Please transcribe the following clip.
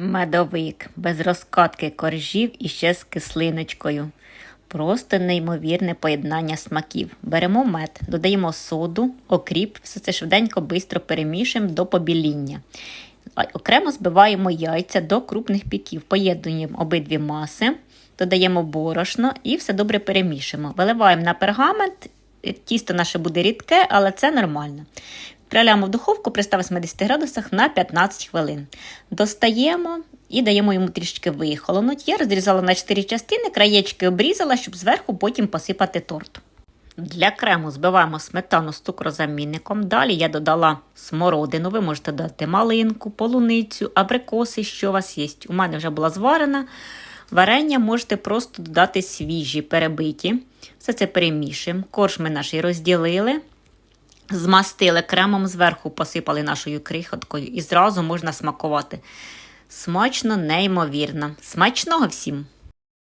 Медовик без розкатки коржів і ще з кислиночкою. Просто неймовірне поєднання смаків. Беремо мед, додаємо соду, окріп, все це швиденько, бистро перемішуємо до побіління. Окремо збиваємо яйця до крупних піків, поєднуємо обидві маси, додаємо борошно і все добре перемішуємо. Виливаємо на пергамент, тісто наше буде рідке, але це нормально. Відправляємо в духовку при 180 градусах на 15 хвилин. Достаємо і даємо йому трішки вихолонуть. Я розрізала на 4 частини, краєчки обрізала, щоб зверху потім посипати торт. Для крему збиваємо сметану з цукрозамінником. Далі я додала смородину. Ви можете додати малинку, полуницю, абрикоси, що у вас є. У мене вже була зварена. Варення можете просто додати свіжі, перебиті. Все це перемішуємо. Корж ми наш розділили. Змастили кремом зверху, посипали нашою крихоткою і зразу можна смакувати. Смачно, неймовірно. Смачного всім!